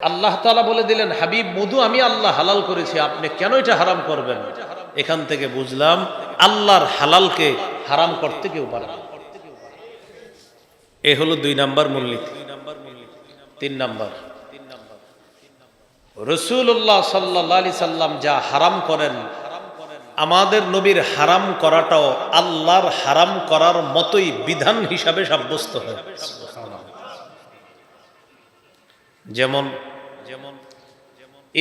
আল্লাহ তালা বলে দিলেন, হাবিব, মধু আমি আল্লাহ হালাল করেছি, আপনি কেন এটা হারাম করবেন? এখান থেকে বুঝলাম, আল্লাহর হালালকে হারাম করতে কেউ পারে এ হলো দুই নাম্বার মূলনীতি। তিন নাম্বার। রসুল্লাহ সাল্লাহ আলি সাল্লাম যা হারাম করেন, আমাদের নবীর হারাম করাটাও আল্লাহর হারাম করার মতোই বিধান হিসাবে সাব্যস্ত হয়। যেমন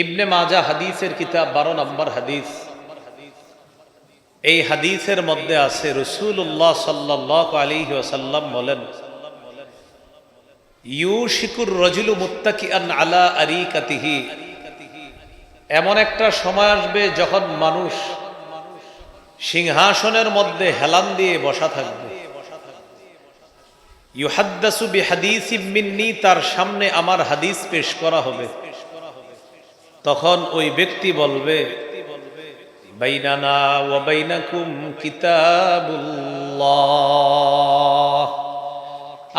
ইবনে মাজা হাদিসের কিতাব বারো নম্বর হাদিস। এই হাদিসের মধ্যে আছে রসুল্লাহ সাল্লাহ আলী ওসাল্লাম বলেন, ইউশিকুর রজুলু মুত্তাকি আন আলা আরিকাতিহি। এমন একটা সময় আসবে যখন মানুষ সিংহাসনের মধ্যে হেলান দিয়ে বসা থাকবে। ইউহাদ্দাসু বিহাদিস মিন্নি, তার সামনে আমার হাদিস পেশ করা হবে। তখন ওই ব্যক্তি বলবে, বাইনানা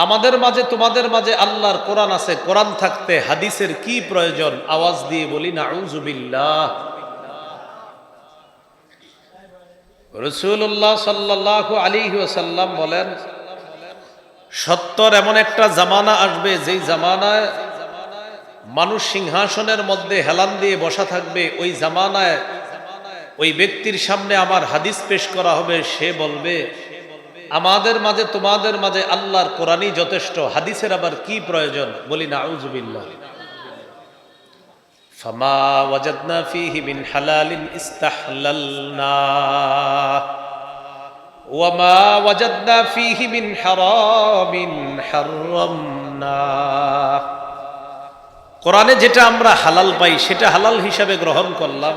আমাদের মাঝে, তোমাদের মাঝে আল্লাহর কোরআন আছে, কোরআন থাকতে হাদিসের কি প্রয়োজন? আওয়াজ দিয়ে বলি না আউজুবিল্লাহ রসুল্লাহ সাল্লাহ আলী ওসাল্লাম বলেন, সত্তর এমন একটা জামানা আসবে, যেই জামানায় মানুষ সিংহাসনের মধ্যে হেলান দিয়ে বসা থাকবে ওই জামানায় ওই ব্যক্তির সামনে আমার হাদিস পেশ করা হবে সে বলবে আমাদের মাঝে তোমাদের মাঝে আল্লাহর কোরআনই যথেষ্ট হাদিসের আবার কি প্রয়োজন বলি না আউজুবিল্লাহ فما وجدنا فيه من حلال استحللنا وما وجدنا فيه من حرام حرمنا কোরআনে যেটা আমরা হালাল পাই, সেটা হালাল হিসাবে গ্রহণ করলাম।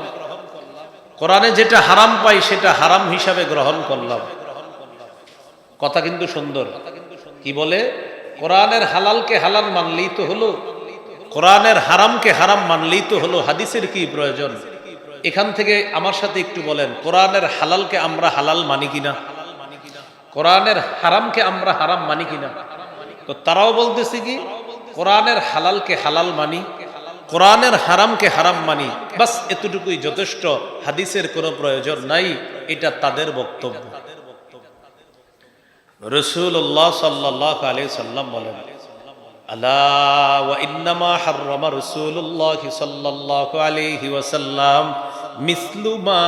কোরআনে যেটা হারাম পাই, সেটা হারাম হিসাবে গ্রহণ করলাম। কথা কিন্তু সুন্দর। কি বলে? কোরআনের হালালকে হালাল মানলেই তো হলো। কোরআনের হারামকে হারাম মানলেই তো হলো। হাদিসের কি প্রয়োজন? এখান থেকে আমার সাথে একটু বলেন, কোরআনের হালালকে আমরা হালাল মানি কিনা? কোরআনের হারামকে আমরা হারাম মানি কিনা? তো তারাও বলতেছে কি কোরআনের হালালকে হালাল মানি, কোরআনের হারামকে হারাম মানি, বাস এতটুকুই যথেষ্ট, হাদিসের কোনো প্রয়োজন নাই, এটা তাদের বক্তব্য। রসুল্লাহ সাল্লাহ আলি সাল্লাম বলেন আল্লাহ ওয়া ইন্নামা হাররামা রাসূলুল্লাহি সাল্লাল্লাহু আলাইহি ওয়াসাল্লাম মিসলু মা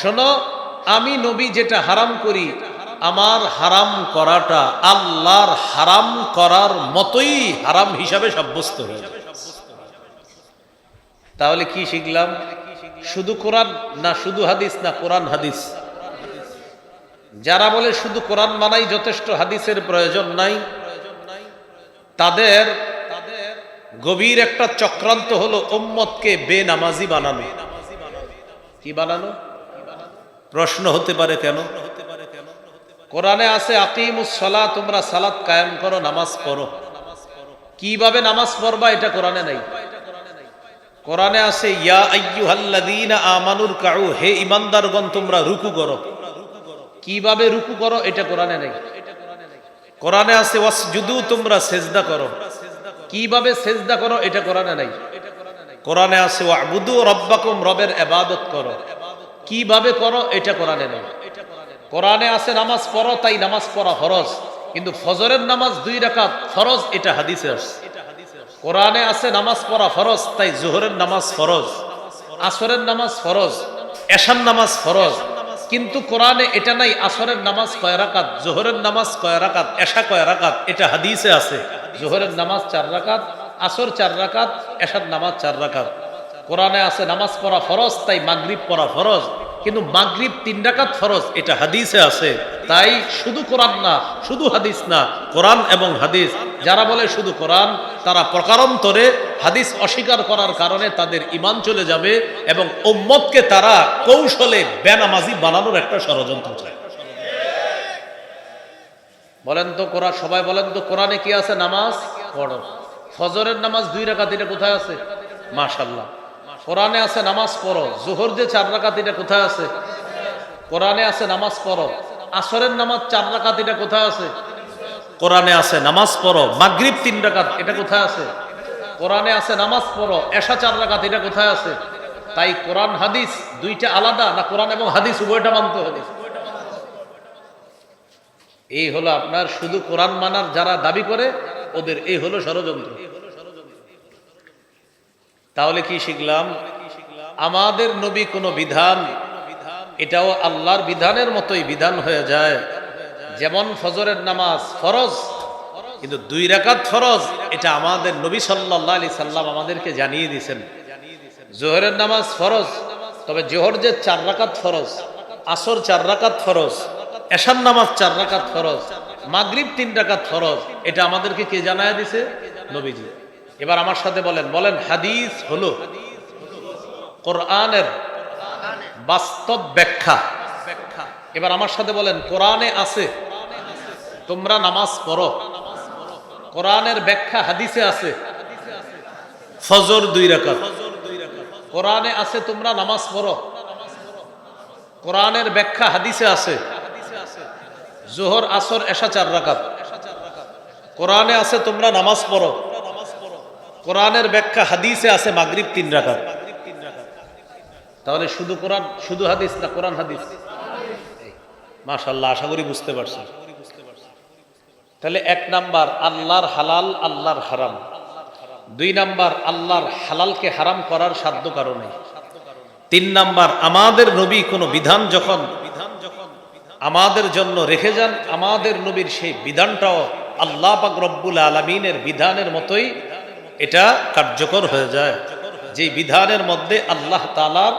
শোনো, আমি নবী যেটা হারাম করি আমার হারাম করাটা আল্লাহর হারাম করার মতোই হারাম হিসাবে সাব্যস্ত হয়ে। তাহলে কি শিখলাম? শুধু কোরআন না, শুধু হাদিস না, কোরআন হাদিস। যারা বলে শুধু কোরআন মানাই যথেষ্ট, হাদিসের প্রয়োজন নাই। তাদের গভীর একটা চক্রান্ত হলো উম্মতকে বেনামাজি বানানো। কি বানানো? প্রশ্ন হতে পারে কেন? কোরআনে আছে আকিমুসলা তোমরা সালাত কায়েম করো, নামাজ পড়ো। কীভাবে নামাজ পড়বা, এটা কোরআনে নাই। কোরআনে আছে হে ইমানদারগণ, তোমরা রুকু করো। কীভাবে রুকু করো, এটা কোরআনে নেই। কোরআনে আছে, ওয়াসজুদু, তোমরা সেজদা করো। কীভাবে সেজদা করো, এটা কোরআনে নাই। কোরআনে আছে রব্বাকুম, রবের ইবাদত করো। কীভাবে করো, এটা কোরআনে নেই। কোরআনে আছে নামাজ পড়ো, তাই নামাজ পড়া ফরজ। কিন্তু ফজরের নামাজ দুই রাকাত ফরজ, এটা হাদিসে আসছে কোরআনে আছে নামাজ পড়া ফরজ, তাই জোহরের নামাজ ফরজ। আসরের নামাজ ফরজ এশান নামাজ ফরজ। কিন্তু কোরআনে এটা নাই, আসরের নামাজ কয় রাকাত জোহরের নামাজ কয় রাকাত এশা কয় রাকাত এটা হাদিসে আছে। জোহরের নামাজ চার রাকাত আসর চার রাকাত এশার নামাজ চার রাকাত কোরআনে আছে নামাজ পড়া ফরজ, তাই মাগরিব পড়া ফরজ। কিন্তু মাগরিব তিন রাকাত ফরজ, এটা হাদিসে আছে। তাই শুধু কোরআন না, শুধু হাদিস না, কোরআন এবং হাদিস, যারা বলে শুধু কোরআন, তারা প্রকারান্তরে হাদিস অস্বীকার করার কারণে তাদের ইমান চলে যাবে এবং উম্মতকে তারা কৌশলে বেনামাজি বানানোর একটা ষড়যন্ত্র চায়। বলেন তো কোরআন সবাই বলেন তো কোরআনে কি আছে নামাজ? পড়ো। ফজরের নামাজ দুই রাকাত, এটা কোথায় আছে? মাশাল্লাহ কোরআনে আছে নামাজ পড়ো। জোহর যে চার রাকাত, এটা কোথায় আছে? কোরআনে আছে নামাজ পড়ো। আসরের নামাজ চার রাকাত, এটা কোথায় আছে? কোরআনে আছে নামাজ পড়ো। মাগরিব তিন রাকাত, এটা কোথায় আছে? কোরআনে আছে নামাজ পড়ো। এশা চার রাকাত, এটা কোথায় আছে? তাই কোরআন হাদিস দুইটা আলাদা, না কোরআন এবং হাদিস, উভয়টা মানতে হবে। এই হলো আপনার শুধু কোরআন মানার যারা দাবি করে, ওদের এই হলো ষড়যন্ত্র। তাহলে কি শিখলাম? আমাদের নবী কোনো বিধান, এটাও আল্লাহর বিধানের মতোই বিধান হয়ে যায়। যেমন ফজরের নামাজ ফরজ, কিন্তু দুই রাকাত ফরজ, এটা আমাদের নবী সাল্লাহ আলি সাল্লাম আমাদেরকে জানিয়ে দিয়েছেন। জোহরের নামাজ ফরজ, তবে জোহর যে চার রাকাত ফরজ, আসর চার রাকাত ফরজ, এশার নামাজ চার রাকাত ফরজ, মাগরিব তিন রাকাত ফরজ, এটা আমাদেরকে কে জানায় দিছে নবীজি। এবার আমার সাথে বলেন বলেন, হাদিস হলো কোরআনের বাস্তব ব্যাখ্যা। এবার আমার সাথে বলেন, কোরআনে আছে, তোমরা নামাজ পড়ো। কোরআনের ব্যাখ্যা হাদিসে আছে, ফজর দুই কোরআনে আছে, তোমরা নামাজ পড়ো। কোরআনের ব্যাখ্যা হাদিসে আছে, জোহর, আসর, এশা চার কোরআনে আছে, তোমরা নামাজ পড়ো। কোরআনের ব্যাখ্যা হাদিসে আছে মাগরিব তিন রাকাত। তাহলে শুধু কোরআন, শুধু হাদিস না কোরআন হাদিস? মাশাল্লাহ আশা করি বুঝতে পারছি তাহলে এক নাম্বার, আল্লাহর হালাল, আল্লাহর হারাম। দুই নাম্বার, আল্লাহর হালালকে হারাম করার সাধ্য কারণে। তিন নাম্বার, আমাদের নবী কোনো বিধান যখন আমাদের জন্য রেখে যান, আমাদের নবীর সেই বিধানটাও আল্লাহ পাক রব্বুল আলমিনের বিধানের মতোই এটা কার্যকর হয়ে যায়। যেই বিধানের মধ্যে আল্লাহ তালার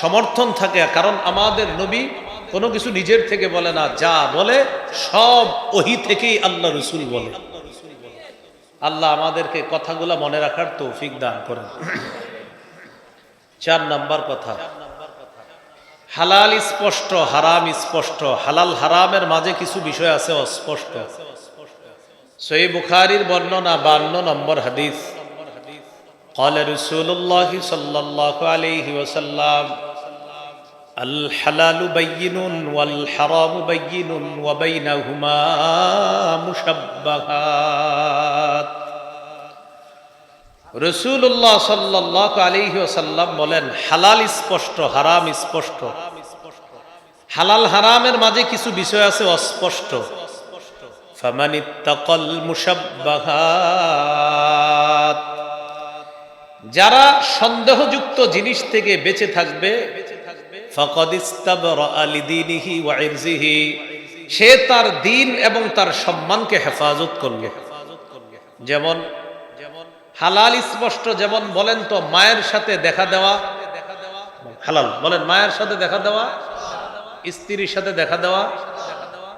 সমর্থন থাকে, কারণ আমাদের নবী কোনো কিছু নিজের থেকে বলে না, যা বলে সব ওহি থেকেই আল্লাহ রসুল বলে। আল্লাহ আমাদেরকে কথাগুলো মনে রাখার তৌফিক দান করেন। চার নাম্বার কথা, হালাল স্পষ্ট, হারাম স্পষ্ট, হালাল হারামের মাঝে কিছু বিষয় আছে অস্পষ্ট। সই বুখারির বর্ণনা বান্ন নম্বর হাদিস قال رسول الله صلى الله عليه وسلم الحلال بين والحرام بين وبينهما مشبهات রসুল্লাহ সাল্লাহ আলিহি ওসাল্লাম বলেন হালাল স্পষ্ট হারাম স্পষ্ট হালাল হারামের মাঝে কিছু বিষয় আছে অস্পষ্ট যারা সন্দেহযুক্ত জিনিস থেকে বেঁচে থাকবে সে তার দিন এবং তার সম্মানকে হেফাজত করবে। যেমন, হালাল স্পষ্ট যেমন বলেন তো, মায়ের সাথে দেখা দেওয়া, হালাল বলেন, মায়ের সাথে দেখা দেওয়া, স্ত্রীর সাথে দেখা দেওয়া,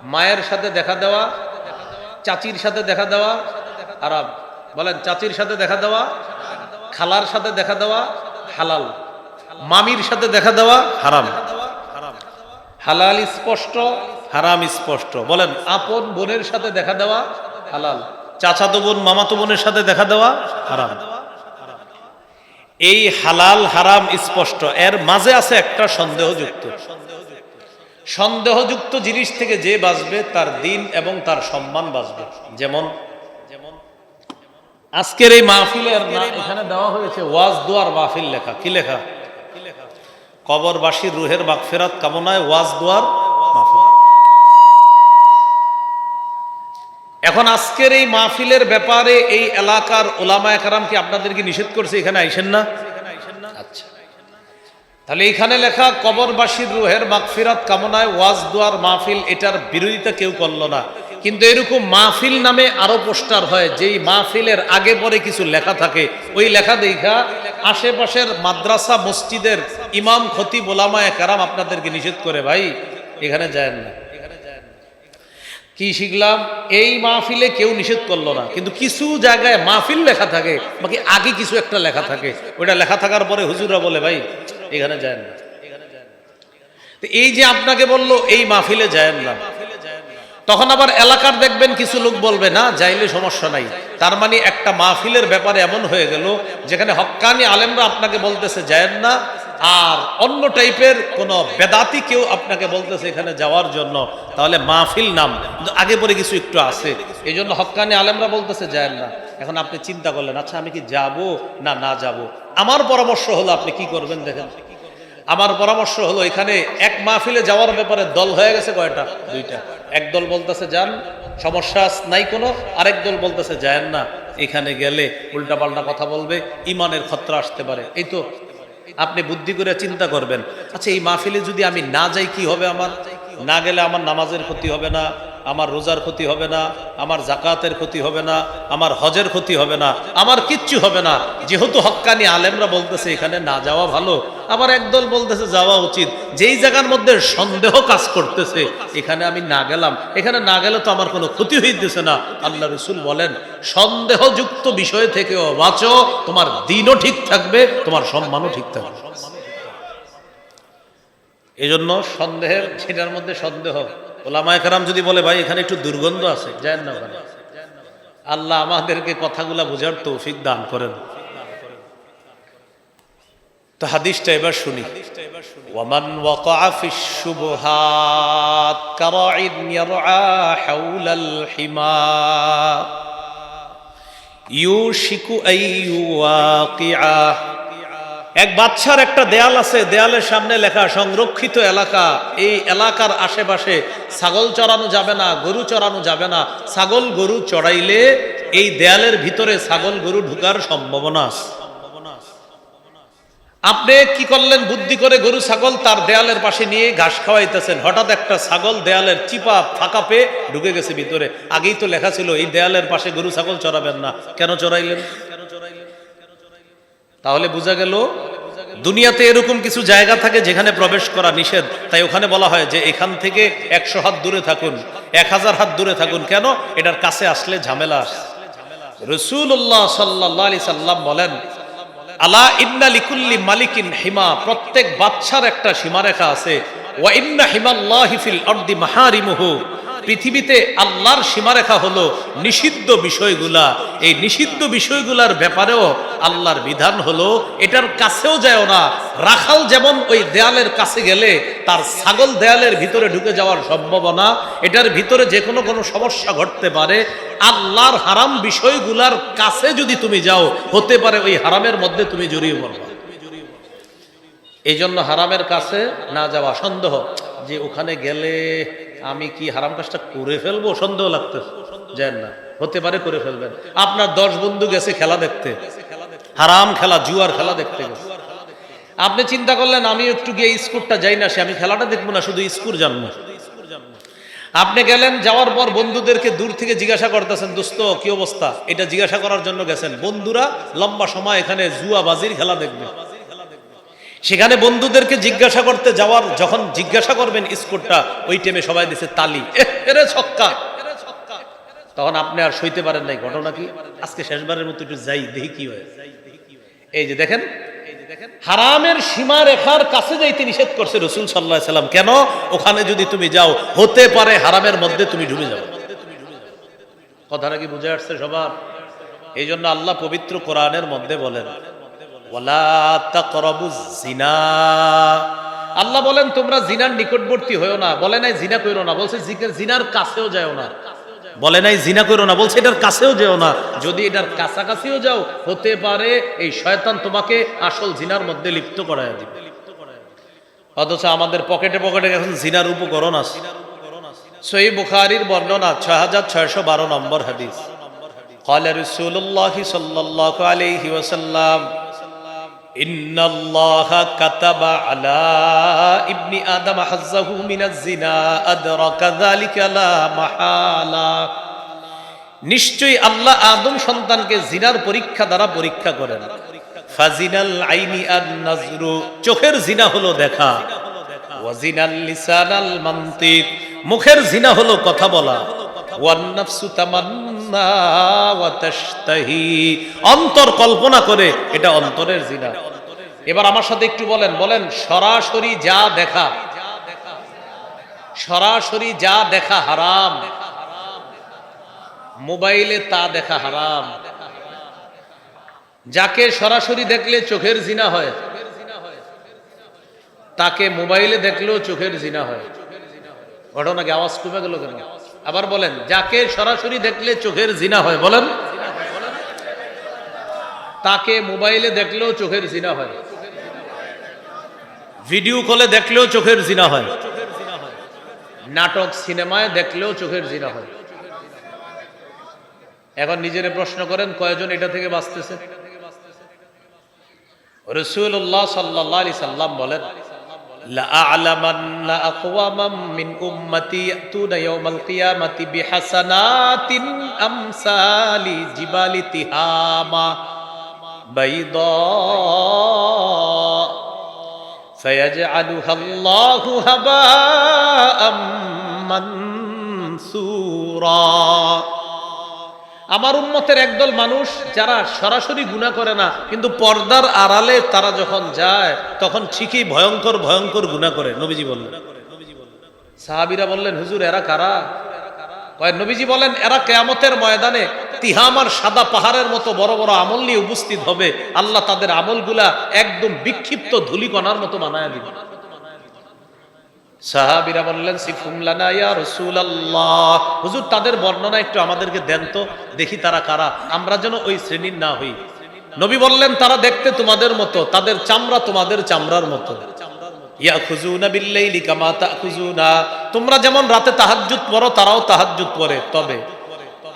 মায়ের সাথে দেখা দেওয়া চাচির সাথে দেখা দেওয়া আরাম। বলেন, চাচির সাথে দেখা দেওয়া, খালার সাথে দেখা দেওয়া হালাল। মামির সাথে দেখা দেওয়া হারাম। হালাল স্পষ্ট, হারাম স্পষ্ট। বলেন, আপন বোনের সাথে দেখা দেওয়া হালাল। চাচাতো বোন, মামাতো বোনের সাথে দেখা দেওয়া হারাম। এই হালাল, হারাম, স্পষ্ট, এর মাঝে আছে একটা সন্দেহযুক্ত। সন্দেহযুক্ত জিনিস থেকে যে বাঁচবে, তার দিন এবং তার সম্মান বাঁচবে। যেমন যেমন আজকের এই মাহফিলের এখানে দেওয়া হয়েছে ওয়াজ দোয়ার মাহফিল লেখা। কি লেখা? কবরবাসীর রুহের মাগফেরাত কামনায় ওয়াজ দোয়ার মাহফিল। এখন আজকের এই মাহফিলের ব্যাপারে এই এলাকার ওলামা একরাম কি আপনাদেরকে নিষেধ করছে? এখানে আইসেন না? তাহলে এখানে লেখা, কবরবাসীর রুহের মাগফিরাত কামনায় ওয়াজ দোয়ার মাহফিল, এটার বিরোধিতা কেউ করল না। কিন্তু এরকম মাহফিল নামে আরও পোস্টার হয়, যেই মাহফিলের আগে পরে কিছু লেখা থাকে। ওই লেখা দেখা, আশেপাশের মাদ্রাসা, মসজিদের ইমাম, খতিব ওলামায় কারাম আপনাদেরকে নিষেধ করে, ভাই, এখানে যায় না। কি শিখলাম? এই মাহফিলে কেউ নিষেধ করল না। কিন্তু কিছু জায়গায় মাহফিল লেখা থাকে, বাকি আগে কিছু একটা লেখা থাকে। ওইটা লেখা থাকার পরে হুজুরা বলে, ভাই এখানে যায় না। এই যে আপনাকে বলল, এই মাহফিলে যায় না। তখন আবার এলাকার দেখবেন কিছু লোক বলবে, না, যাইলে সমস্যা নাই। তার মানে একটা মাহফিলের ব্যাপারে এমন হয়ে গেল, যেখানে হক্কানি আলেমরা আপনাকে বলতেছে, যায় না। আর অন্য টাইপের কোন বেদাতি কেউ আপনাকে বলতেছে, এখানে যাওয়ার জন্য। তাহলে মাহফিল নাম। আগে পরে কিছু একটু আছে। এই জন্য হক্কানি আলেমরা বলতেছে, যায় না। এখন আপনি চিন্তা করলেন আচ্ছা আমি কি যাব না না যাব? আমার পরামর্শ হলো, আপনি কি করবেন দেখেন? আমার পরামর্শ হলো, এখানে এক মাহফিলে যাওয়ার ব্যাপারে দল হয়ে গেছে কয়টা? দুইটা। এক দল বলতেছে, যান, সমস্যা নাই কোনো। আরেক দল বলতেছে, যায়েন না, এখানে গেলে উল্টাপাল্টা কথা বলবে, ইমানের খতরা আসতে পারে। এই তো আপনি বুদ্ধি করে চিন্তা করবেন। আচ্ছা এই মাহফিলে যদি আমি না যাই, কি হবে আমার? না গেলে আমার নামাজের ক্ষতি হবে না। আমার রোজার ক্ষতি হবে না, আমার জাকাতের ক্ষতি হবে না, আমার হজের ক্ষতি হবে না, আমার কিচ্ছু হবে না। যেহেতু হক্কানি আলেমরা বলতেছে এখানে না যাওয়া ভালো, আবার একদল বলতেছে যাওয়া উচিত। যেই জায়গার মধ্যে সন্দেহ কাজ করতেছে, এখানে আমি না গেলাম। এখানে না গেলে তো আমার কোনো ক্ষতি হইতেছে না। আল্লাহ রসুল বলেন, সন্দেহযুক্ত বিষয় থেকেও বাঁচো, তোমার দিনও ঠিক থাকবে, তোমার সম্মানও ঠিক থাকবে। এই জন্য সন্দেহের সেটার মধ্যে সন্দেহ। ওলামায় কারাম যদি বলে, ভাই, এখানে একটু দুর্গন্ধ আছে। যায় না ওখানে। আল্লাহ আমাদেরকে কথাগুলা বোঝার তৌফিক দান করেন। তো হাদিসটা এবার শুনি। ওয়ামান ওয়াকা ফিস শুবহাত কারাইন ইয়ারআ হাওলাল হিমা। ইউশিকু আইয়ুওয়াকিআ এক বাচ্চার একটা দেয়াল আছে, দেয়ালের সামনে লেখা, সংরক্ষিত এলাকা। এই এলাকার আশেপাশে ছাগল চড়ানো যাবে না, গরু চড়ানো যাবে না। ছাগল, গরু চড়াইলে এই দেয়ালের ভিতরে ছাগল, গরু ঢুকার সম্ভাবনা আছে। আপনি কি করলেন? বুদ্ধি করে গরু, ছাগল তার দেয়ালের পাশে নিয়ে ঘাস খাওয়াইতেছেন। হঠাৎ একটা ছাগল দেয়ালের চিপা ফাঁকা পেয়ে ঢুকে গেছে ভিতরে। আগেই তো লেখা ছিল, এই দেয়ালের পাশে গরু, ছাগল চড়াবেন না। কেন চড়াইলেন? তাহলে বোঝা গেল, দুনিয়াতে এরকম কিছু জায়গা থাকে যেখানে প্রবেশ করা নিষেধ। তাই ওখানে বলা হয় যে এখান থেকে একশো হাত দূরে থাকুন, এক হাজার হাত দূরে থাকুন। কেন? এটার কাছে আসলে ঝামেলা রসুল্লাহ সাল্লাহ আলি সাল্লাম বলেন, আলা ইন্না লিকুল্লি মালিকিন হিমা প্রত্যেক বাচ্চার একটা সীমারেখা আছে। ওয়া ইন্না হিমাল্লাহি ফিল আরদি মাহারিমুহু পৃথিবীতে আল্লাহর সীমারেখা হলো নিষিদ্ধ বিষয়গুলা। এই নিষিদ্ধ বিষয়গুলার ব্যাপারেও আল্লাহর বিধান হলো, এটার কাছেও যায় না। রাখাল যেমন ওই দেয়ালের কাছে গেলে তার ছাগল দেয়ালের ভিতরে ঢুকে যাওয়ার সম্ভাবনা, এটার ভিতরে যে কোনো কোনো সমস্যা ঘটতে পারে। আল্লাহর হারাম বিষয়গুলার কাছে যদি তুমি যাও, হতে পারে ওই হারামের মধ্যে তুমি জড়িয়ে পড়বা। এই জন্য হারামের কাছে না যাওয়া সন্দেহ। যে ওখানে গেলে আমি কি হারাম কাজটা করে ফেলব? সন্দেহ লাগতেছে। যেন না, হতে পারে করে ফেলবেন। আপনার দশ বন্ধু গেছে খেলা দেখতে। হারাম খেলা, জুয়ার খেলা দেখতে আপনি চিন্তা করলেন, আমি একটু গিয়ে স্কুরটা যাই না, সে আমি খেলাটা দেখব না, শুধু স্কুর জানব আপনি গেলেন, যাওয়ার পর বন্ধুদেরকে দূর থেকে জিজ্ঞাসা করতেছেন, দোস্ত, কি অবস্থা? এটা জিজ্ঞাসা করার জন্য গেছেন। বন্ধুরা লম্বা সময় এখানে জুয়া বাজির খেলা দেখবে। সেখানে বন্ধুদেরকে জিজ্ঞাসা করতে যাওয়ার, যখন জিজ্ঞাসা করবেন স্কোরটা ওই টাইমে সবাই দিছে তালি। এরে ছক্কা। তখন আপনি আর সইতে পারেন নাই। ঘটনা কি? আজকে শেষবারের মতো একটু যাই, দেখি কি হয়। এই যে দেখেন, হারামের সীমা রেখার কাছে যাইতে নিষেধ করছে রসুল সাল্লাহ সাল্লাম। কেন? ওখানে যদি তুমি যাও, হতে পারে হারামের মধ্যে তুমি ডুবে যাও কথাটা কি বুঝে আসছে সবার? এই জন্য আল্লাহ পবিত্র কোরআনের মধ্যে বলেন আল্লাহ বলেন তোমরা জিনার নিকটবর্তী হয়েও না বলে নাই জিনা করো না বলছে জিনার কাছেও যাও না বলে নাই জিনা করো না বলছে এটার কাছেও যেও না যদি এটার কাছাকাছিও যাও হতে পারে এই শয়তান তোমাকে আসল জিনার মধ্যে লিপ্ত করায় দিবে অথচ আমাদের পকেটে পকেটে এখন জিনার উপকরণ আছে সই বুখারির বর্ণনা ছয় হাজার ছয়শো বারো নম্বর হাদিস قال رسول الله صلى الله عليه وسلم নিশ্চয় কাতাবা আলা ইবনি জিনা আল্লাহ আদম সন্তানকে জিনার পরীক্ষা দ্বারা পরীক্ষা করেন। চোখের জিনা হলো দেখা। মুখের জিনা হলো কথা বলা। ওয়ান অন্তর কল্পনা করে, এটা অন্তরের জিনা। এবার আমার সাথে একটু বলেন বলেন, সরাসরি যা দেখা। সরাসরি যা দেখা হারাম। মোবাইলে তা দেখা হারাম। যাকে সরাসরি দেখলে চোখের জিনা হয়, তাকে মোবাইলে দেখলেও চোখের জিনা হয়। ঘটনাকে আওয়াজ কমে গেল কেন? আবার বলেন, যাকে সরাসরি দেখলে চোখের জিনা হয়, বলেন। তাকে মোবাইলে দেখলেও চোখের জিনা হয়। ভিডিও কলে দেখলেও চোখের জিনা হয়। নাটক সিনেমায় দেখলেও চোখের জিনা হয়। এখন নিজেরে প্রশ্ন করেন, কয়জন এটা থেকে বাঁচতেছে? রসুল্লাহ সাল্লাহ আলি সাল্লাম বলেন لأعلمن أقواما من أمتي يأتون يوم القيامة بحسنات أمثال جبال تهامة بيضاء فيجعلها الله هباء منثورا আমার উম্মতের একদল মানুষ যারা সরাসরি গুণা করে না, কিন্তু পর্দার আড়ালে তারা যখন যায়, তখন ঠিকই ভয়ঙ্কর ভয়ঙ্কর গুণা করে। নবীজি বললেন। সাহাবিরা বললেন, হুজুর, এরা কারা? নবীজি বলেন, এরা কেয়ামতের ময়দানে তিহামার সাদা পাহাড়ের মতো বড় বড় আমল নিয়ে উপস্থিত হবে। আল্লাহ তাদের আমলগুলা একদম বিক্ষিপ্ত ধুলিকণার মতো বানায় দিবে। সাহাবিরা বললেন সিফুমলানা ইয়া রাসূলুল্লাহ। হুজুর, তাদের বর্ণনা একটু আমাদেরকে দেন তো, দেখি তারা কারা। আমরা যেন ওই শ্রেণির না হই। নবী বললেন, তারা দেখতে তোমাদের মতো, তাদের চামড়া তোমাদের চামড়ার মতো। ইয়া খুজুনা বিল্লাইলি কামা তাখুজুনা। তোমরা যেমন রাতে তাহাজ্জুদ পড়ো, তারাও তাহাজ্জুদ পড়ে। তবে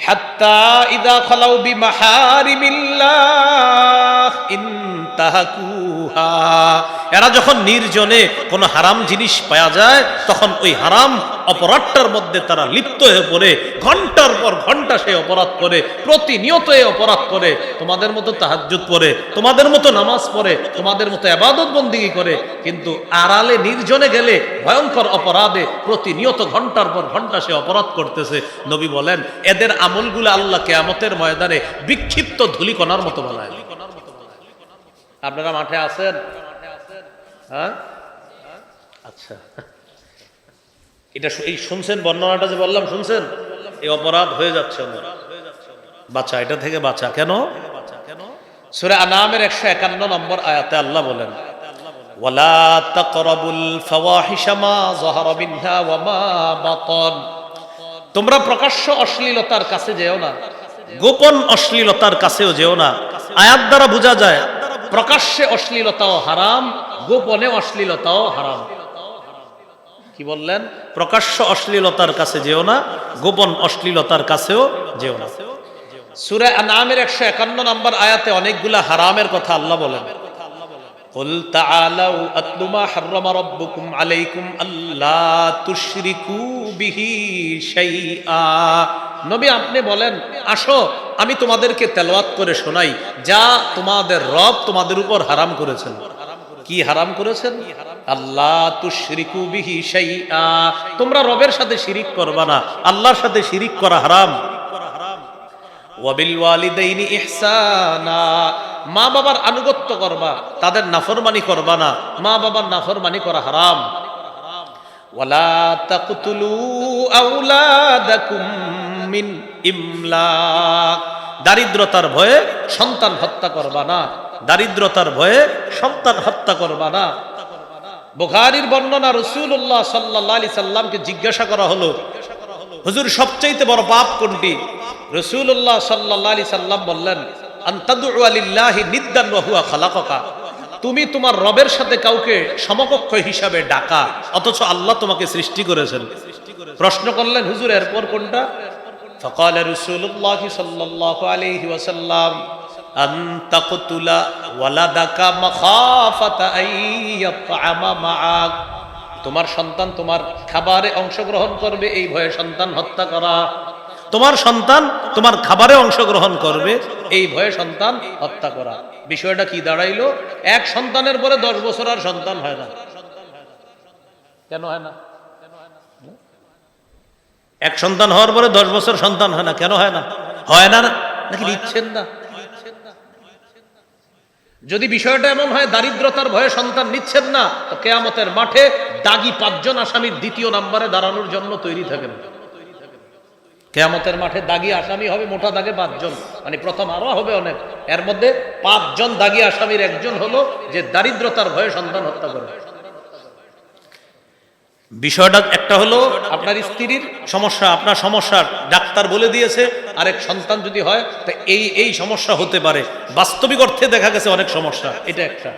হাত্তা ইদা খালাউ বিমাহারিমিল্লাহ ইনতাহাকুহা এরা যখন নির্জনে কোনো হারাম জিনিস পাওয়া যায়, তখন ওই হারাম অপরাধটার মধ্যে তারা লিপ্ত হয়ে পড়ে। ঘণ্টার পর ঘণ্টা সে অপরাধ করে, প্রতিনিয়ত এই অপরাধ করে। তোমাদের মতো তাহাজ্জুদ পড়ে, তোমাদের মতো নামাজ পড়ে, তোমাদের মতো আবাদত বন্দিগি করে। কিন্তু আড়ালে নির্জনে গেলে ভয়ঙ্কর অপরাধে প্রতিনিয়ত ঘণ্টার পর ঘণ্টা সে অপরাধ করতেছে। নবী বলেন, এদের আমলগুলো আল্লাহ কেয়ামতের ময়দানে বিক্ষিপ্ত ধুলিকণার মতো বানায় আপনারা মাঠে আছেন? হ্যাঁ? আচ্ছা। এটা এই শুনছেন বর্ণনাটা যে বললাম, শুনছেন? এই অপরাধ হয়ে যাচ্ছে বাচ্চা এটা থেকে বাঁচা। কেন? সুরে আনামের একশো একান্ন নম্বর আয়াতে আল্লাহ বলেন, ওয়ালা তাকরাবুল ফাওয়াহিশা মা যাহারা মিনহা ওয়া তোমরা প্রকাশ্য অশ্লীলতার কাছে যেও না, গোপন অশ্লীলতার কাছেও যেও না। আয়াত দ্বারা বোঝা যায় প্রকাশ্যে অশ্লীলতাও হারাম গোপনে অশ্লীলতাও হারাম কি বললেন প্রকাশ্য অশ্লীলতার কাছে যেও না গোপন অশ্লীলতার কাছেও যেও না সুরে নামের একশো একান্ন নম্বর আয়াতে অনেকগুলা হারামের কথা আল্লাহ বলেন قل تعالوا أتل ما حرم ربكم عليكم ألا تشركوا به شيئا নবী আপনি বলেন আসো আমি তোমাদেরকে তেলাওয়াত করে শোনাই, যা তোমাদের রব তোমাদের উপর হারাম করেছেন। কি হারাম করেছেন? আল্লাহ তুশরিকু বিহি শাইআ। তোমরা রবের সাথে শিরিক করবা না, আল্লাহর সাথে শিরিক করা হারাম। মা বাবার আনুগত্য করবা, তাদের নাফরমানি করবা না, মা বাবার নাফরমানি করা হারাম। ওয়ালা তাকতুলু আওলাদাকুম মিন ইমলাক দারিদ্রতার ভয়ে সন্তান হত্যা করবা না। দারিদ্রতার ভয়ে সন্তান হত্যা করবা না। বুখারীর বর্ণনা রাসূলুল্লাহ সাল্লাল্লাহু আলাইহি সাল্লামকে জিজ্ঞাসা করা হলো, হুজুর, সবচাইতে বড় পাপ কোনটি? রসুল্লাহ সাল্লাহ সাল্লাম বললেন তুমি তোমার রবের সাথে কাউকে সমকক্ষ হিসাবে ডাকা, অথচ আল্লাহ তোমাকে সৃষ্টি করেছেন। প্রশ্ন করলেন, হুজুর, এরপর কোনটা? فقال رسول الله صلى الله عليه وسلم أن تقتل ولدك مخافة أن يطعم معك তোমার সন্তান তোমার খাবারে অংশগ্রহণ করবে এই ভয়ে সন্তান হত্যা করা তোমার সন্তান তোমার খাবারে অংশগ্রহণ করবে এই ভয়ে সন্তান হত্যা করা বিষয়টা কি দাঁড়াইলো এক সন্তানের পরে দশ বছর আর সন্তান হয় না কেন হয় না এক সন্তান হওয়ার পরে দশ বছর সন্তান হয় না, কেন হয় না? হয় না নাকি নিচ্ছেন না? যদি বিষয়টা এমন হয়, দারিদ্রতার ভয়ে সন্তান নিচ্ছেন না, তো কেয়ামতের মাঠে দাগি পাঁচজন আসামির দ্বিতীয় নাম্বারে দাঁড়ানোর জন্য তৈরি থাকেন। কেয়ামতের মাঠে দাগি আসামি হবে মোটা দাগে পাঁচজন মানে প্রথম আরও হবে অনেক। এর মধ্যে পাঁচজন দাগি আসামির একজন হলো যে দারিদ্রতার ভয়ে সন্তান হত্যা করে। বিষয়টা একটা হলো আপনার স্ত্রীর সমস্যা আপনার সমস্যা ডাক্তার বলে দিয়েছে আরেক সন্তান যদি হয় তা এই এই সমস্যা হতে পারে। বাস্তবিক অর্থে দেখা গেছে অনেক সমস্যা এটা একটা।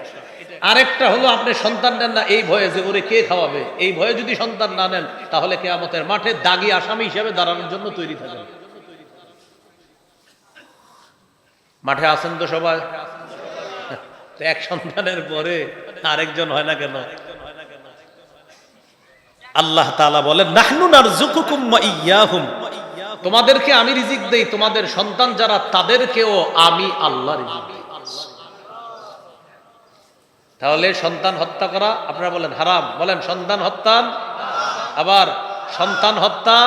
আরেকটা হলো আপনি সন্তান নেন না এই ভয়ে যে ওরে কে খাওয়াবে? এই ভয়ে যদি সন্তান না নেন তাহলে কেয়ামতের মাঠে দাগি আসামি হিসেবে দাঁড়ানোর জন্য তৈরি থাকেন মাঠে আসেন তো সবাই? এক সন্তানের পরে আরেকজন হয় না কেন? আল্লাহ তাআলা বলেন, নাহনু নারযুকুকুম ওয়া ইয়াহুম। তোমাদেরকে আমি রিজিক দেই, তোমাদের সন্তান যারা, তাদেরকেও আমি আল্লাহ রিজিক তাহলে সন্তান হত্যা করা, আপনারা বলেন, হারাম। বলেন, সন্তান হত্যা, আবার সন্তান হত্যা,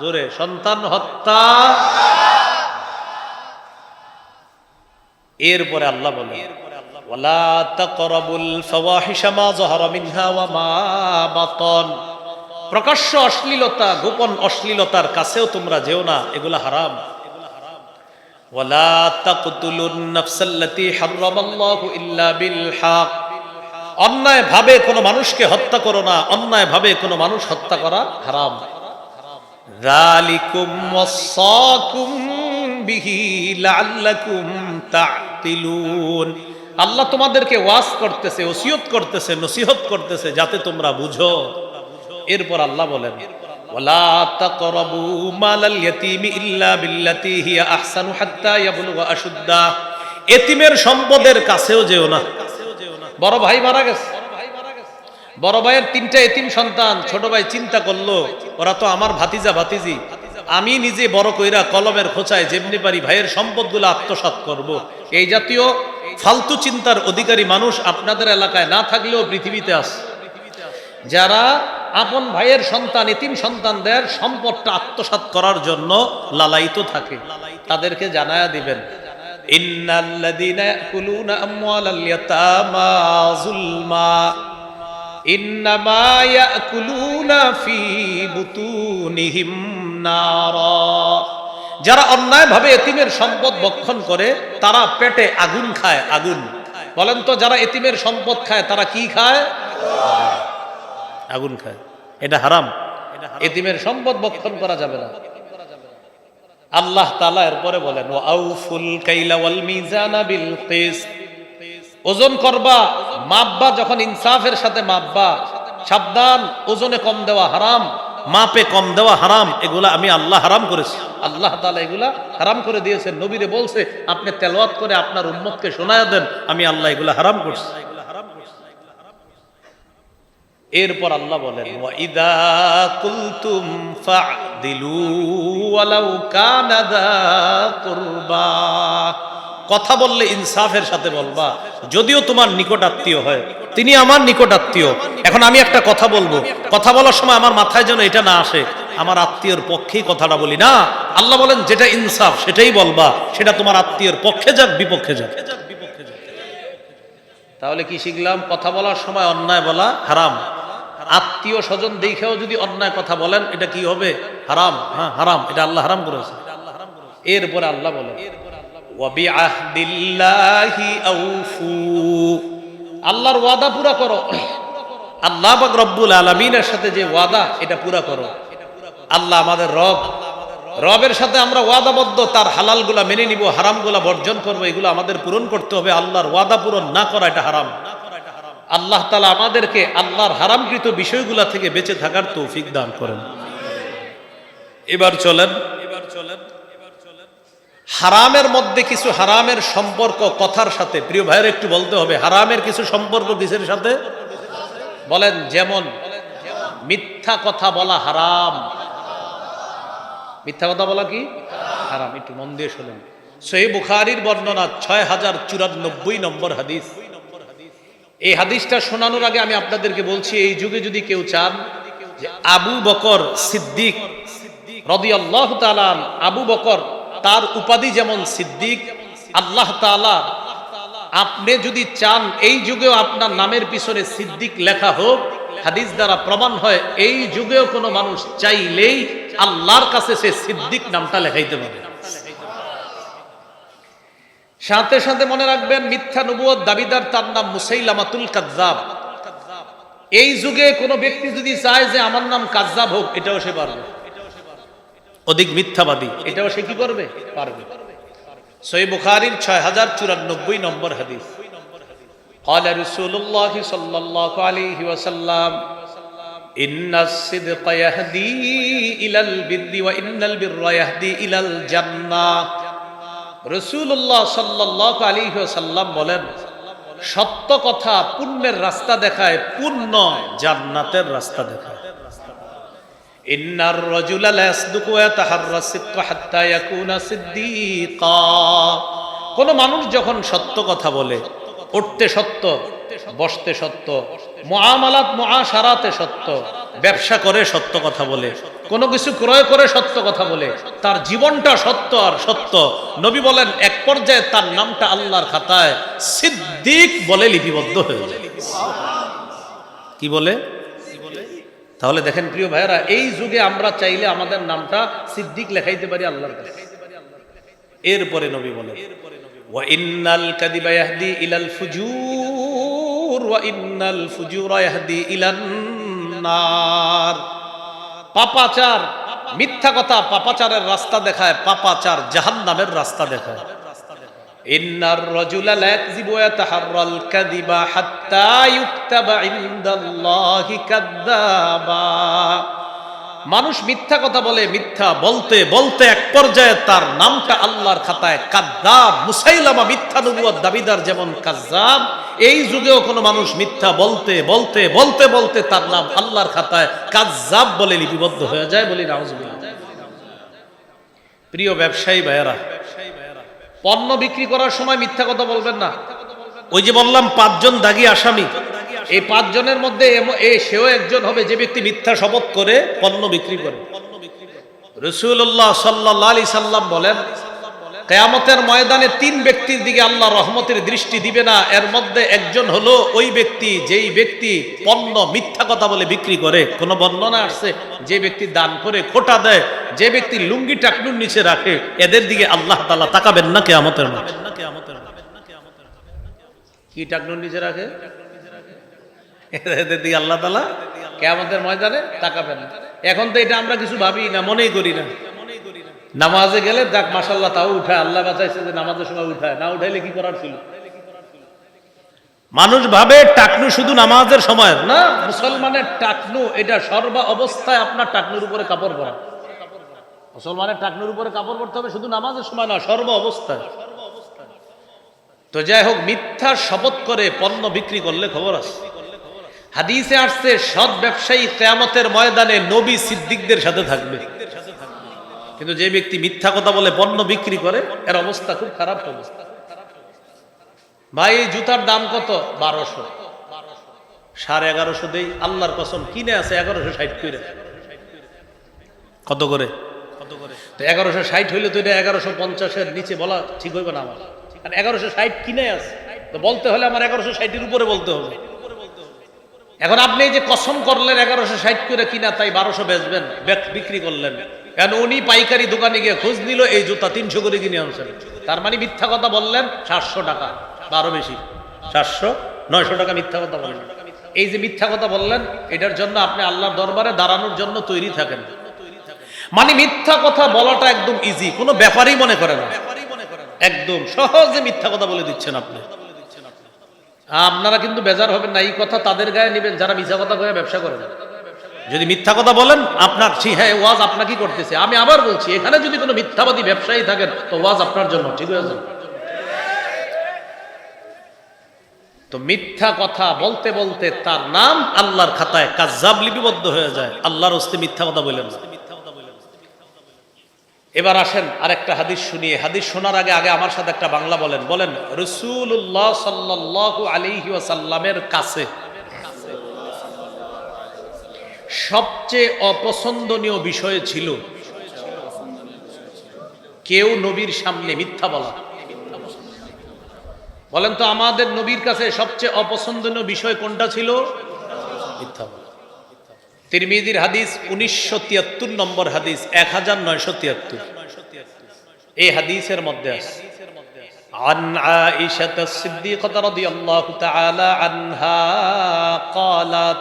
জোরে, সন্তান হত্যা। এরপরে আল্লাহ বলেন তাকরাবুল ফাওয়াহিশা মা যাহারা মিনহা ওয়া মা বাতান। প্রকাশ্য অশ্লীলতা, গোপন অশ্লীলতার কাছেও তোমরা যেও না, এগুলা হারাম। ওয়ালা তাকতুলুন নাফসাল্লাতী হারামাল্লাহু ইল্লা বিল হক অন্যায় ভাবে কোনো মানুষকে হত্যা করো না, অন্যায় ভাবে কোনো মানুষ হত্যা করা হারাম। যালিকুম ওয়াসাকুম বিহি লাআল্লাকুম তা'কিলুন আল্লাহ তোমাদেরকে ওয়াজ করতেছে, ওসিয়ত করতেছে, নসিহত করতেছে, যাতে তোমরা বুঝো। এরপর আল্লাহ বলেন কাছেও যেও না। বড় ভাই মারা গেছে। বড় ভাইয়ের তিনটা এতিম সন্তান, ছোট ভাই চিন্তা করল, ওরা তো আমার ভাতিজা, ভাতিজি। আমি নিজে বড় কইরা কলমের খোঁচায় যেমনি পারি ভাইয়ের সম্পদগুলো আত্মসাৎ করব। এই জাতীয় ফালতু চিন্তার অধিকারী মানুষ আপনাদের এলাকায় না থাকলেও পৃথিবীতে আছে। যারা আপন ভাইয়ের সন্তান, এতিম সন্তানদের সম্পদটা আত্মসাৎ করার জন্য লালায়িত থাকে। তাদেরকে জানায়া দিবেন, ইন্নাল্লাযীনা যারা অন্যায়ভাবে এতিমের সম্পদ বক্ষণ করে, তারা পেটে আগুন খায়, আগুন। বলেন তো, যারা এতিমের সম্পদ খায়, তারা কি খায়? আগুন খায়। এটা হারাম। এতিমের সম্পদ বক্ষণ করা যাবে না। আল্লাহ তাআলা এরপরে বলেন ও আউফুল কাইলা ওয়াল মিজানা বিল কিসত। ওজন করবা, মাপবা, যখন ইনসাফের সাথে মাপবা, সাবধান, ওজনে কম দেওয়া হারাম। মাপে কম দেওয়া হারাম, এগুলা আমি আল্লাহ হারাম করেছি। আল্লাহ তালা এগুলা হারাম করে দিয়েছেন নবীরে বলছে, আপনি তেলাওয়াত করে আপনার উম্মতকে শোনায় দেন, আমি আল্লাহ এগুলা হারাম করছি। এরপর আল্লাহ বলেন ওয়াইদা কুলতুম ফাদিলু ওয়ালাউ কানা দা কুরবা। কথা বললে ইনসাফের সাথে বলবা। যদিও তোমার নিকট আত্মীয় হয়। তিনি আমার নিকট আত্মীয়। এখন আমি একটা কথা বলব। কথা বলার সময় আমার মাথায় যেন এটা না আসে। আমার আত্মীয়র পক্ষেই কথাটা বলি না। আল্লাহ বলেন, যেটা ইনসাফ, সেটাই বলবা। সেটা তোমার আত্মীয়র পক্ষে যাক, বিপক্ষে যাক। তাহলে কি শিখলাম? কথা বলার সময় অন্যায় বলা হারাম। আত্মীয় স্বজন দেখেও যদি অন্যায় কথা বলেন, এটা কি হবে? হারাম। হ্যাঁ হারাম। এটা আল্লাহ হারাম করেছে। এরপরে আল্লাহ আউফু আল্লাহর ওয়াদা পুরা করো। আল্লাহ পাক রব্বুল আলামিনের সাথে যে ওয়াদা, এটা পুরা করো। আল্লাহ আমাদের রব। রবের সাথে আমরা ওয়াদাবদ্ধ, তার হালালগুলা মেনে নিব, হারামগুলা বর্জন করব, এগুলো আমাদের পূরণ করতে হবে। আল্লাহর ওয়াদা পূরণ না করা, এটা হারাম। আল্লাহ তালা আমাদেরকে আল্লাহর হারামকৃত বিষয়গুলা থেকে বেঁচে থাকার তৌফিক দান করেন। এবার চলেন এবার চলেন। হারামের মধ্যে কিছু হারামের সম্পর্ক কথার সাথে, প্রিয় ভাইয়ের একটু বলতে হবে, হারামের কিছু সম্পর্ক কিসের সাথে? বলেন, যেমন মিথ্যা কথা বলা হারাম। মিথ্যা কথা বলা কি? হারাম। একটু মন দিয়ে শোনেন। সহি বুখারির বর্ণনা ছয় হাজার চুরানব্বই নম্বর হাদিস। এই হাদিসটা শোনানোর আগে আমি আপনাদেরকে বলছি, এই যুগে যদি কেউ চান আবু বকর সিদ্দিক রদি আল্লাহ আবু বকর তার উপাধি যেমন সিদ্দিক, আল্লাহ তালা আপনি যদি চান এই যুগেও আপনার নামের পিছনে সিদ্দিক লেখা হোক, হাদিস দ্বারা প্রমাণ হয়, এই যুগেও কোনো মানুষ চাইলেই আল্লাহর কাছে সে সিদ্দিক নামটা লেখাইতে পারে। সাথে সাথে মনে রাখবেন, মিথ্যা নবুয়ত দাবিদার তার নাম মুসাইলামাতুল কাজ্জাব। এই যুগে কোনো ব্যক্তি যদি চায় যে আমার নাম কাজাব হোক, এটাও সে পারবে অধিক মিথ্যাবাদী এটাও সে কি করবে পারবে সই বুখারির ছয় হাজার চুরানব্বই নম্বর হাদিস قال رسول الله صلى الله عليه وسلم إن الصدق يهدي إلى البر وإن البر يهدي إلى الجنة রসুল্লাহ সাল্লাহ আলী সাল্লাম বলেন সত্য কথা পুণ্যের রাস্তা দেখায় পুণ্য জান্নাতের রাস্তা দেখায় ইন্নার কোন মানুষ যখন সত্য কথা বলে উঠতে সত্য, বসতে সত্য, মুআমালাত, মুআশারাতে সত্য, ব্যবসা করে সত্য কথা বলে, কোনো কিছু ক্রয় করে সত্য কথা বলে, তার জীবনটা সত্য আর সত্য। নবী বলেন, এক পর্যায়ে তার নামটা আল্লাহর খাতায় সিদ্দিক বলে লিপিবদ্ধ হয়ে যায়। কি বলে? তাহলে দেখেন প্রিয় ভাইয়েরা, এই যুগে আমরা চাইলে আমাদের নামটা সিদ্দিক লেখাইতে পারি আল্লাহর কাছে। এরপরে নবী বলেন, ওয়া কাদিবা ইয়াহদি ইলাল ফুজুর, ওয়া ফুজুরা ইয়াহদি ইলান নার। পাপাচার, মিথ্যা কথা পাপাচারের রাস্তা দেখায়, পাপাচার জাহান্নামের রাস্তা দেখায়। মানুষ মিথ্যা কথা বলে, মিথ্যা বলতে বলতে এক পর্যায়ে তার নামটা আল্লাহর খাতায় কাদ্দাব মুসাইলামা মিথ্যা নবুয়ার দাবিদার যেমন কাজ্জাব এই যুগেও কোনো মানুষ মিথ্যা বলতে বলতে বলতে বলতে তার নাম আল্লাহর খাতায় কাজ্জাব বলে লিপিবদ্ধ হয়ে যায় বলি নাউজুবিল্লাহ। প্রিয় ব্যবসায়ী ভাইয়েরা পণ্য বিক্রি করার সময় মিথ্যা কথা বলবেন না। ওই যে বললাম পাঁচজন দাগি আসামি। এই পাঁচজনের মধ্যে সেও একজন হবে যে ব্যক্তি মিথ্যা শপথ করে পণ্য বিক্রি করে। রসুল্লাহ সাল্লাহ আলি সাল্লাম বলেন কেয়ামতের ময়দানে তিন ব্যক্তির দিকে আল্লাহ রহমতের দৃষ্টি দিবে না। এর মধ্যে একজন হলো ওই ব্যক্তি, যেই ব্যক্তি পণ্য মিথ্যা কথা বলে বিক্রি করে। কোন বর্ণনা আসছে? যে ব্যক্তি দান করে খোটা দেয়, যে ব্যক্তি লুঙ্গি টাকনুর নিচে রাখে, এদের দিকে আল্লাহ তালা তাকাবেন না কেয়ামতের মাঠে। কি টাকনুর নিচে রাখে? এদের দিকে আল্লাহ তালা কেয়ামতের ময়দানে তাকাবেন না। এখন তো এটা আমরা কিছু ভাবি না, মনেই করি না। নামাজে গেলে দেখ মাসাল্লাহ তাও উঠায়, আল্লাহ বাঁচাইছে যে নামাজের সময় উঠায়। না উঠাইলে কি করার ছিল? মানুষ ভাবে টাকনু শুধু নামাজের সময়। না, মুসলমানের টাকনু, এটা সর্বা অবস্থায় আপনার টাকনুর উপরে কাপড় পরা। মুসলমানের টাকনুর উপরে কাপড় পরতে হবে শুধু নামাজের সময় না, সর্ব অবস্থায়। তো যাই হোক, মিথ্যা শপথ করে পণ্য বিক্রি করলে খবর আছে। হাদিসে আসছে, সৎ ব্যবসায়ী কেয়ামতের ময়দানে নবী সিদ্দিকদের সাথে থাকবে। কিন্তু যে ব্যক্তি মিথ্যা কথা বলে পণ্য বিক্রি করে, এর অবস্থা খুব খারাপ অবস্থা। ভাই জুতার দাম কত? বারোশো। সাড়ে এগারোশো দেই, আল্লাহর কসম, কিনে আছে এগারোশো ষাট করে কত করে? কত করে এগারোশো ষাট হইলে তো এটা এগারোশো পঞ্চাশের নিচে বলা ঠিক হইবে না আমার। এগারোশো ষাট কিনে আছে বলতে হলে আমার এগারোশো ষাটের উপরে বলতে হবে। এখন আপনি যে কসম করলেন এগারোশো ষাট করে কিনা, তাই বারোশো বেচবেন বেচ- বিক্রি করলেন। কেন উনি পাইকারি দোকানে গিয়ে খোঁজ নিল, এই জুতা তিনশো করে কিনে আনছেন। তার মানে মিথ্যা কথা বললেন সাতশো টাকা, বারো বেশি। সাতশো, নয়শো টাকা মিথ্যা কথা বললেন। এই যে মিথ্যা কথা বললেন, এটার জন্য আপনি আল্লাহর দরবারে দাঁড়ানোর জন্য তৈরি থাকেন। মানে মিথ্যা কথা বলাটা একদম ইজি কোনো ব্যাপারই মনে করে না। একদম সহজে মিথ্যা কথা বলে দিচ্ছেন আপনি। আপনারা কিন্তু বেজার হবেন না, এই কথা তাদের গায়ে নেবেন, যারা মিথ্যা কথা কয়ে ব্যবসা করেন যদি মিথ্যা কথা বলেন, আপনার ছি হ্যাঁ ওয়াজ আপনাকে করতেছে? আমি আবার বলছি, এখানে যদি কোনো মিথ্যাবাদী ব্যবসায়ী থাকেন, তো ওয়াজ আপনার জন্য, ঠিক আছে তো মিথ্যা কথা বলতে বলতে তার নাম আল্লাহর খাতায় কাজাব লিপিবদ্ধ হয়ে যায়। আল্লাহর হস্তে মিথ্যা কথা বলেন না। এবার আসেন আরেকটা হাদিস শুনিয়ে। হাদিস শোনার আগে আগে আমার সাথে একটা বাংলা বলেন। বলেন রসুল্লাহ সাল্লাহ আলিহি ওয়াসাল্লামের কাছে সবচেয়ে অপছন্দনীয় বিষয় ছিল কেউ নবীর সামনে মিথ্যা বলা। বলেন তো, আমাদের নবীর কাছে সবচেয়ে অপছন্দনীয় বিষয় কোনটা ছিল? মিথ্যা বলা। তিরমিজির হাদিস উনিশশো তিয়াত্তর নম্বর হাদিস এক হাজার নয়শো তিয়াত্তর এই হাদিসের মধ্যে আছে عن عائشة الصديقة رضي الله تعالى عنها قالت